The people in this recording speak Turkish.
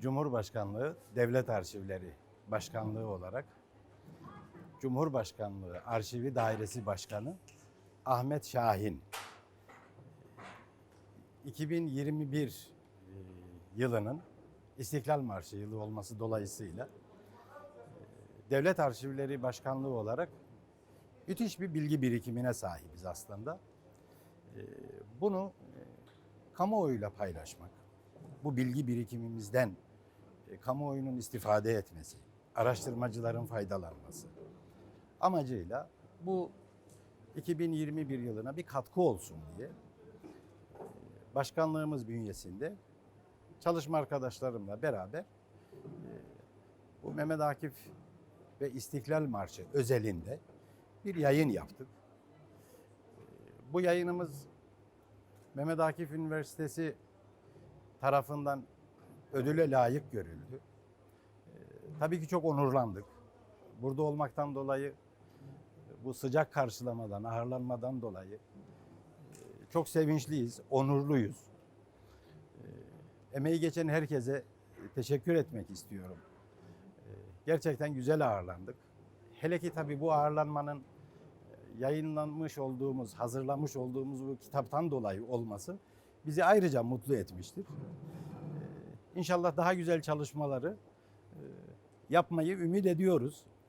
Cumhurbaşkanlığı Devlet Arşivleri Başkanlığı olarak Cumhurbaşkanlığı Arşivi Dairesi Başkanı Ahmet Şahin 2021 e, yılının İstiklal Marşı yılı olması dolayısıyla e, Devlet Arşivleri Başkanlığı olarak müthiş bir bilgi birikimine sahibiz aslında. E, Bunu kamuoyuyla paylaşmak, bu bilgi birikimimizden kamuoyunun istifade etmesi, araştırmacıların faydalanması amacıyla bu 2021 yılına bir katkı olsun diye e, başkanlığımız bünyesinde çalışma arkadaşlarımla beraber e, bu Mehmet Akif ve İstiklal Marşı özelinde bir yayın yaptık. E, Bu yayınımız Mehmet Akif Üniversitesi tarafından ödüle layık görüldü. Ee, Tabii ki çok onurlandık. Burada olmaktan dolayı, bu sıcak karşılamadan, ağırlanmadan dolayı e, çok sevinçliyiz, onurluyuz. Ee, Emeği geçen herkese teşekkür etmek istiyorum. Ee, Gerçekten güzel ağırlandık. Hele ki tabii bu ağırlanmanın e, yayınlanmış olduğumuz, hazırlamış olduğumuz bu kitaptan dolayı olması bizi ayrıca mutlu etmiştir. İnşallah daha güzel çalışmaları e, yapmayı ümit ediyoruz.